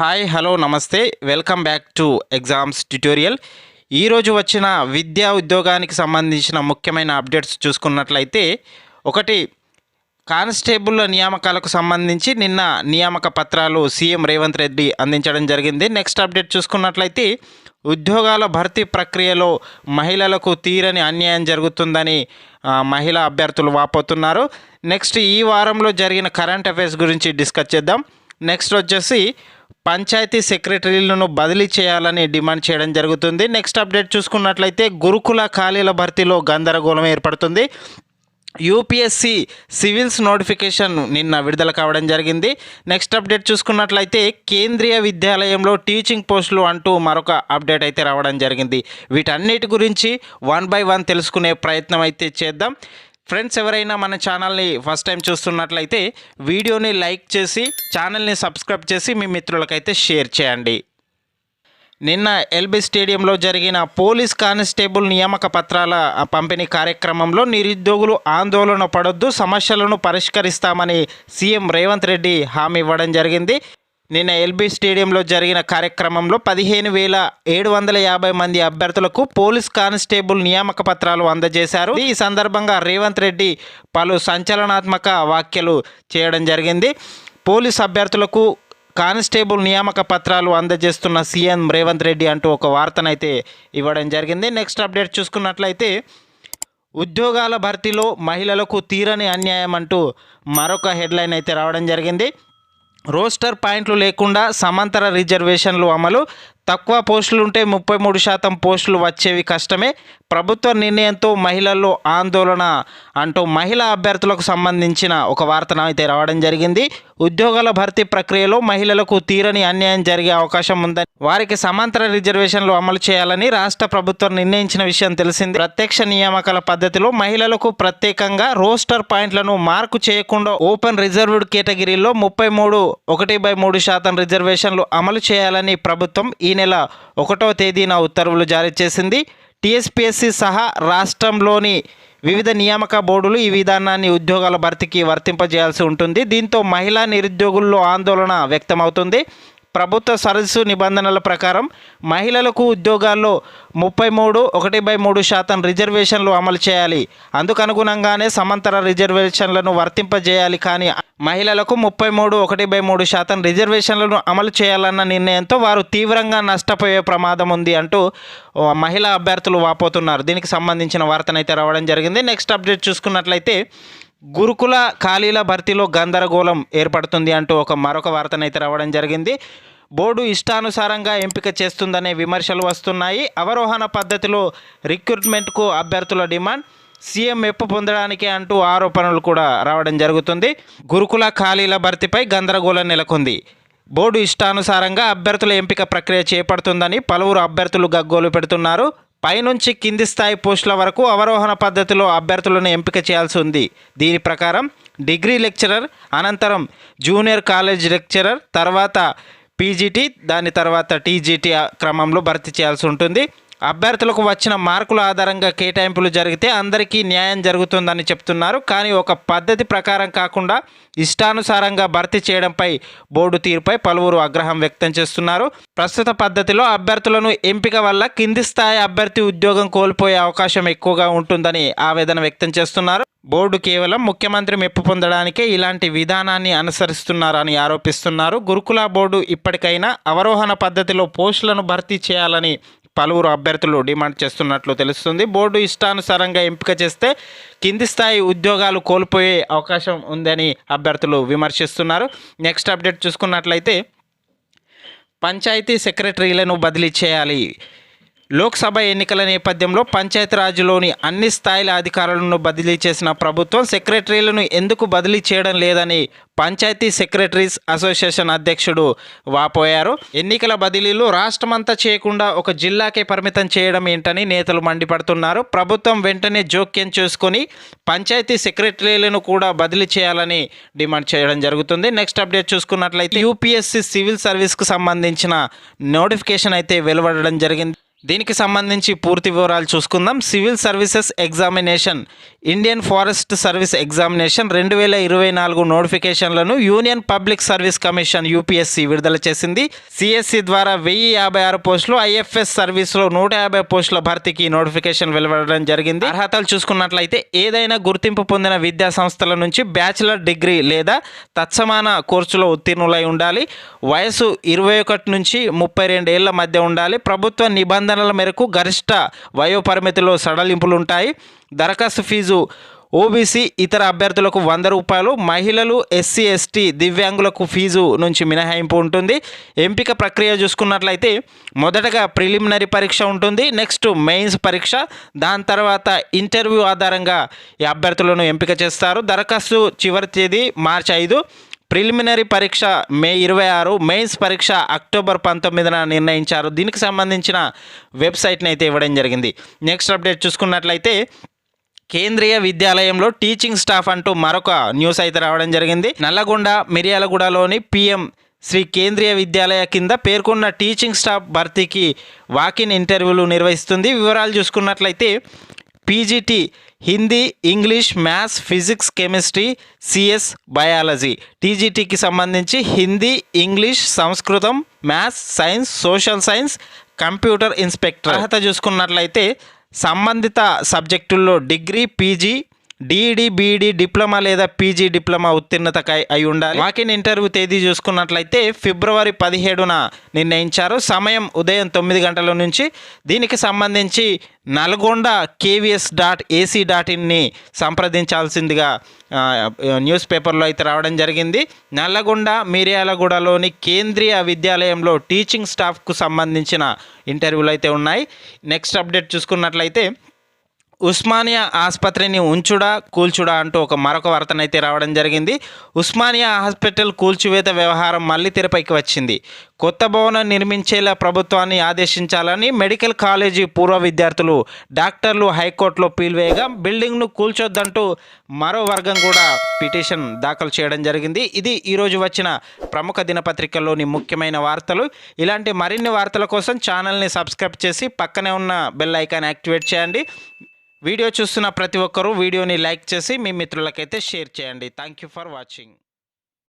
Hi hello నమస్తే. Welcome back to exams tutorial. ఈరోజు వచ్చిన విద్యా ఉద్యోగానికి సంబంధించిన ముఖ్యమైన అప్డేట్స్ చూసుకున్నట్లయితే ఒకటి కానిస్టేబుల్ నియామకాలకు సంబంధించి నిన్న నియామక పత్రాలు సీఎం రేవంత్ రెడ్డి అందించడం జరిగింది. నెక్స్ట్ అప్డేట్ చూసుకున్నట్లయితే ఉద్యోగాల భర్తీ ప్రక్రియలో మహిళలకు తీరని అన్యాయం జరుగుతుందని మహిళా అభ్యర్థులు వాపోతున్నారు. నెక్స్ట్ ఈ వారంలో జరిగిన కరెంట్ అఫైర్స్ గురించి డిస్కస్ చేద్దాం. నెక్స్ట్ వచ్చేసి పంచాయతీ సెక్రటరీలను బదిలీ చేయాలని డిమాండ్ చేయడం జరుగుతుంది. నెక్స్ట్ అప్డేట్ చూసుకున్నట్లయితే గురుకుల ఖాళీల భర్తీలో గందరగోళం ఏర్పడుతుంది. యూపీఎస్సి సివిల్స్ నోటిఫికేషన్ నిన్న విడుదల కావడం జరిగింది. నెక్స్ట్ అప్డేట్ చూసుకున్నట్లయితే కేంద్రీయ విద్యాలయంలో టీచింగ్ పోస్టులు అంటూ మరొక అప్డేట్ అయితే రావడం జరిగింది. వీటన్నిటి గురించి వన్ బై వన్ తెలుసుకునే ప్రయత్నం అయితే చేద్దాం. ఫ్రెండ్స్ ఎవరైనా మన ఛానల్ని ఫస్ట్ టైం చూస్తున్నట్లయితే వీడియోని లైక్ చేసి ఛానల్ని సబ్స్క్రైబ్ చేసి మీ మిత్రులకైతే షేర్ చేయండి. నిన్న ఎల్బీ స్టేడియంలో జరిగిన పోలీస్ కానిస్టేబుల్ నియామక పత్రాల పంపిణీ కార్యక్రమంలో నిరుద్యోగులు ఆందోళన పడొద్దు సమస్యలను పరిష్కరిస్తామని సీఎం రేవంత్ రెడ్డి హామీ ఇవ్వడం జరిగింది. నిన్న ఎల్బీ స్టేడియంలో జరిగిన కార్యక్రమంలో పదిహేను వేల ఏడు వందల యాభై మంది అభ్యర్థులకు పోలీస్ కానిస్టేబుల్ నియామక పత్రాలు అందజేశారు. ఈ సందర్భంగా రేవంత్ రెడ్డి పలు సంచలనాత్మక వ్యాఖ్యలు చేయడం జరిగింది. పోలీస్ అభ్యర్థులకు కానిస్టేబుల్ నియామక పత్రాలు అందజేస్తున్న సీఎం రేవంత్ రెడ్డి అంటూ ఒక వార్తనైతే ఇవ్వడం జరిగింది. నెక్స్ట్ అప్డేట్ చూసుకున్నట్లయితే ఉద్యోగాల భర్తీలో మహిళలకు తీరని అన్యాయం అంటూ మరొక హెడ్లైన్ అయితే రావడం జరిగింది. రోస్టర్ పాయింట్లు లేకుండా సమాంతర రిజర్వేషన్లు అమలు తక్కువ పోస్టులు ఉంటే ముప్పై మూడు శాతం పోస్టులు వచ్చేవి కష్టమే. ప్రభుత్వ నిర్ణయంతో మహిళల్లో ఆందోళన అంటూ మహిళా అభ్యర్థులకు సంబంధించిన ఒక వార్తను అయితే రావడం జరిగింది. ఉద్యోగాల భర్తీ ప్రక్రియలో మహిళలకు తీరని అన్యాయం జరిగే అవకాశం ఉందని వారికి సమాంతర రిజర్వేషన్లు అమలు చేయాలని రాష్ట్ర ప్రభుత్వం నిర్ణయించిన విషయం తెలిసింది. ప్రత్యక్ష నియామకాల పద్ధతిలో మహిళలకు ప్రత్యేకంగా రోస్టర్ పాయింట్లను మార్కు చేయకుండా ఓపెన్ రిజర్వ్డ్ కేటగిరీలో ముప్పై మూడు ఒకటి బై మూడు శాతం రిజర్వేషన్లు అమలు చేయాలని ప్రభుత్వం ఈ నెల ఒకటో తేదీన ఉత్తర్వులు జారీ చేసింది. టీఎస్పీఎస్సీ సహా రాష్ట్రంలోని వివిధ నియామక బోర్డులు ఈ విధానాన్ని ఉద్యోగాల భర్తీకి వర్తింపజేయాల్సి ఉంటుంది. దీంతో మహిళా నిరుద్యోగుల్లో ఆందోళన వ్యక్తమవుతుంది. ప్రభుత్వ సరస్సు నిబంధనల ప్రకారం మహిళలకు ఉద్యోగాల్లో ముప్పై మూడు ఒకటి బై మూడు శాతం రిజర్వేషన్లు అమలు చేయాలి. అందుకనుగుణంగానే సమాంతర రిజర్వేషన్లను వర్తింపజేయాలి కానీ మహిళలకు ముప్పై మూడు ఒకటి బై మూడు శాతం రిజర్వేషన్లను అమలు చేయాలన్న నిర్ణయంతో వారు తీవ్రంగా నష్టపోయే ప్రమాదం ఉంది అంటూ మహిళా అభ్యర్థులు వాపోతున్నారు. దీనికి సంబంధించిన వార్తనైతే రావడం జరిగింది. నెక్స్ట్ అప్డేట్ చూసుకున్నట్లయితే గురుకుల ఖాళీల భర్తీలో గందరగోళం ఏర్పడుతుంది అంటూ ఒక మరొక వార్తనైతే రావడం జరిగింది. బోర్డు ఇష్టానుసారంగా ఎంపిక చేస్తుందనే విమర్శలు వస్తున్నాయి. అవరోహణ పద్ధతిలో రిక్రూట్మెంట్కు అభ్యర్థుల డిమాండ్ సీఎం మెప్పు పొందడానికి అంటూ ఆరోపణలు కూడా రావడం జరుగుతుంది. గురుకుల ఖాళీల భర్తీపై గందరగోళం నెలకొంది. బోర్డు ఇష్టానుసారంగా అభ్యర్థుల ఎంపిక ప్రక్రియ చేపడుతుందని పలువురు అభ్యర్థులు గగ్గోలు పెడుతున్నారు. పైనుంచి కింది స్థాయి పోస్టుల వరకు అవరోహణ పద్ధతిలో అభ్యర్థులను ఎంపిక చేయాల్సి ఉంది. దీని ప్రకారం డిగ్రీ లెక్చరర్ అనంతరం జూనియర్ కాలేజ్ లెక్చరర్ తర్వాత పీజీటీ దాని తర్వాత టీజీటీ క్రమంలో భర్తీ చేయాల్సి ఉంటుంది. అభ్యర్థులకు వచ్చిన మార్కుల ఆధారంగా కేటాయింపులు జరిగితే అందరికీ న్యాయం జరుగుతుందని చెప్తున్నారు. కానీ ఒక పద్ధతి ప్రకారం కాకుండా ఇష్టానుసారంగా భర్తీ చేయడంపై బోర్డు తీరుపై పలువురు ఆగ్రహం వ్యక్తం చేస్తున్నారు. ప్రస్తుత పద్ధతిలో అభ్యర్థులను ఎంపిక వల్ల కింది స్థాయి అభ్యర్థి ఉద్యోగం కోల్పోయే అవకాశం ఎక్కువగా ఉంటుందని ఆవేదన వ్యక్తం చేస్తున్నారు. బోర్డు కేవలం ముఖ్యమంత్రి మెప్పు పొందడానికే ఇలాంటి విధానాన్ని అనుసరిస్తున్నారని ఆరోపిస్తున్నారు. గురుకుల బోర్డు ఇప్పటికైనా అవరోహణ పద్ధతిలో పోస్టులను భర్తీ చేయాలని పలువురు అభ్యర్థులు డిమాండ్ చేస్తున్నట్లు తెలుస్తుంది. బోర్డు ఇష్టానుసారంగా ఎంపిక చేస్తే కింది స్థాయి ఉద్యోగాలు కోల్పోయే అవకాశం ఉందని అభ్యర్థులు విమర్శిస్తున్నారు. నెక్స్ట్ అప్డేట్ చూసుకున్నట్లయితే పంచాయతీ సెక్రటరీలను బదిలీ చేయాలి. లోక్సభ ఎన్నికల నేపథ్యంలో పంచాయతీరాజ్లోని అన్ని స్థాయిల అధికారులను బదిలీ చేసిన ప్రభుత్వం సెక్రటరీలను ఎందుకు బదిలీ చేయడం లేదని పంచాయతీ సెక్రటరీస్ అసోసియేషన్ అధ్యక్షుడు వాపోయారు. ఎన్నికల బదిలీలు రాష్ట్రమంతా చేయకుండా ఒక జిల్లాకే పరిమితం చేయడం ఏంటని నేతలు మండిపడుతున్నారు. ప్రభుత్వం వెంటనే జోక్యం చేసుకొని పంచాయతీ సెక్రటరీలను కూడా బదిలీ చేయాలని డిమాండ్ చేయడం జరుగుతుంది. నెక్స్ట్ అప్డేట్ చూసుకున్నట్లయితే యూపీఎస్సీ సివిల్ సర్వీస్కు సంబంధించిన నోటిఫికేషన్ అయితే వెలువడడం జరిగింది. దీనికి సంబంధించి పూర్తి వివరాలు చూసుకుందాం. Civil services examination Indian forest service examination రెండు వేల ఇరవై నాలుగు నోటిఫికేషన్లను union public service commission UPSC విడుదల చేసింది. సిఎస్సి ద్వారా వెయ్యి యాభై ఆరు పోస్టులు ఐఎఫ్ఎస్ సర్వీస్లో నూట యాభై పోస్టుల భర్తీకి నోటిఫికేషన్ వెలువడడం జరిగింది. అర్హతలు చూసుకున్నట్లయితే ఏదైనా గుర్తింపు పొందిన విద్యా సంస్థల నుంచి బ్యాచిలర్ డిగ్రీ లేదా తత్సమాన కోర్సులో ఉత్తీర్ణులై ఉండాలి. వయసు ఇరవై ఒకటి నుంచి ముప్పై రెండు ఏళ్ళ మధ్య ఉండాలి. ప్రభుత్వ నిబంధన నిబంధనల మేరకు గరిష్ట వయోపరిమితిలో సడలింపులు ఉంటాయి దరఖాస్తు ఫీజు ఓబీసీ ఇతర అభ్యర్థులకు వంద రూపాయలు మహిళలు ఎస్సీ ఎస్టీ దివ్యాంగులకు ఫీజు నుంచి మినహాయింపు ఉంటుంది. ఎంపిక ప్రక్రియ చూసుకున్నట్లయితే మొదటగా ప్రిలిమినరీ పరీక్ష ఉంటుంది. నెక్స్ట్ మెయిన్స్ పరీక్ష. దాని తర్వాత ఇంటర్వ్యూ ఆధారంగా ఈ అభ్యర్థులను ఎంపిక చేస్తారు. దరఖాస్తు చివరి తేదీ మార్చి ఐదు. ప్రిలిమినరీ పరీక్ష మే ఇరవై ఆరు మెయిన్స్ పరీక్ష అక్టోబర్ పంతొమ్మిదిన నిర్ణయించారు. దీనికి సంబంధించిన వెబ్సైట్ని అయితే ఇవ్వడం జరిగింది. నెక్స్ట్ అప్డేట్ చూసుకున్నట్లయితే కేంద్రీయ విద్యాలయంలో టీచింగ్ స్టాఫ్ అంటూ మరొక న్యూస్ అయితే రావడం జరిగింది. నల్లగొండ మిర్యాలగూడలోని పిఎం శ్రీ కేంద్రీయ విద్యాలయ కింద పేర్కొన్న టీచింగ్ స్టాఫ్ భర్తీకి వాకిన్ ఇంటర్వ్యూలు నిర్వహిస్తుంది. వివరాలు చూసుకున్నట్లయితే PGT Hindi English maths physics chemistry CS biology. టీజీటీకి సంబంధించి హిందీ ఇంగ్లీష్ సంస్కృతం maths science social science computer inspector. అర్హత చూసుకున్నట్లయితే సంబంధిత సబ్జెక్టుల్లో degree PG DEd BEd diploma లేదా పీజీ డిప్లొమా ఉత్తీర్ణత అయి ఉండాలి. వాకిన్ ఇంటర్వ్యూ తేదీ చూసుకున్నట్లయితే ఫిబ్రవరి పదిహేడున నిర్ణయించారు. సమయం ఉదయం తొమ్మిది గంటల నుంచి దీనికి సంబంధించి Nalgonda KVS dot AC dot ఇన్ని సంప్రదించాల్సిందిగా న్యూస్ పేపర్లో అయితే రావడం జరిగింది. నల్లగొండ మిర్యాలగూడలోని కేంద్రీయ విద్యాలయంలో టీచింగ్ స్టాఫ్కు సంబంధించిన ఇంటర్వ్యూలు అయితే ఉన్నాయి. నెక్స్ట్ అప్డేట్ చూసుకున్నట్లయితే ఉస్మానియా ఆసుపత్రిని ఉంచుడా కూల్చుడా అంటూ ఒక మరొక వార్తనైతే రావడం జరిగింది. ఉస్మానియా హాస్పిటల్ కూల్చివేత వ్యవహారం మళ్ళీ తెరపైకి వచ్చింది. కొత్త భవనం నిర్మించేలా ప్రభుత్వాన్ని ఆదేశించాలని మెడికల్ కాలేజీ పూర్వ విద్యార్థులు డాక్టర్లు హైకోర్టులో పీల్వేయగా బిల్డింగ్ను కూల్చొద్దంటూ మరో వర్గం కూడా పిటిషన్ దాఖలు చేయడం జరిగింది. ఇది ఈరోజు వచ్చిన ప్రముఖ దినపత్రికల్లోని ముఖ్యమైన వార్తలు. ఇలాంటి మరిన్ని వార్తల కోసం ఛానల్ని సబ్స్క్రైబ్ చేసి పక్కనే ఉన్న బెల్ ఐకాన్ యాక్టివేట్ చేయండి. వీడియో చూస్తున్న ప్రతి ఒక్కరూ వీడియోని లైక్ చేసి మీ మిత్రులకైతే షేర్ చేయండి. Thank you for watching